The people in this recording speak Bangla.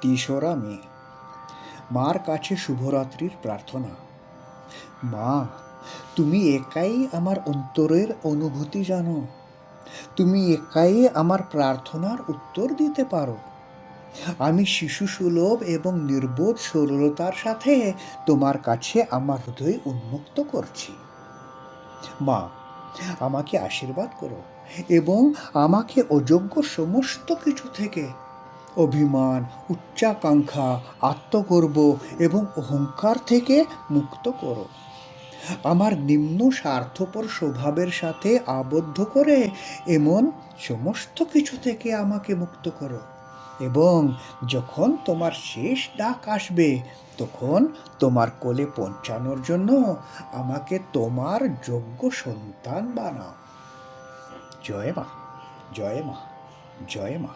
তিসরা মে মার কাছে শুভরাত্রির প্রার্থনা। মা, তুমি একাই আমার অন্তরের অনুভূতি জানো। তুমি একাই আমার প্রার্থনার উত্তর দিতে পারো। আমি শিশু সুলভ এবং নির্বোধ সরলতার সাথে তোমার কাছে আমার হৃদয় উন্মুক্ত করছি। মা, আমাকে আশীর্বাদ করো এবং আমাকে অযোগ্য সমস্ত কিছু থেকে অভিমান, উচ্চাকাঙ্ক্ষা, আত্মগর্ব এবং অহংকার থেকে মুক্ত করো। আমার নিম্ন স্বার্থপর স্বভাবের সাথে আবদ্ধ করে এমন সমস্ত কিছু থেকে আমাকে মুক্ত করো এবং যখন তোমার শেষ ডাক আসবে, তখন তোমার কোলে পৌঁছানোর জন্য আমাকে তোমার যোগ্য সন্তান বানাও। জয় মা জয় মা জয় মা।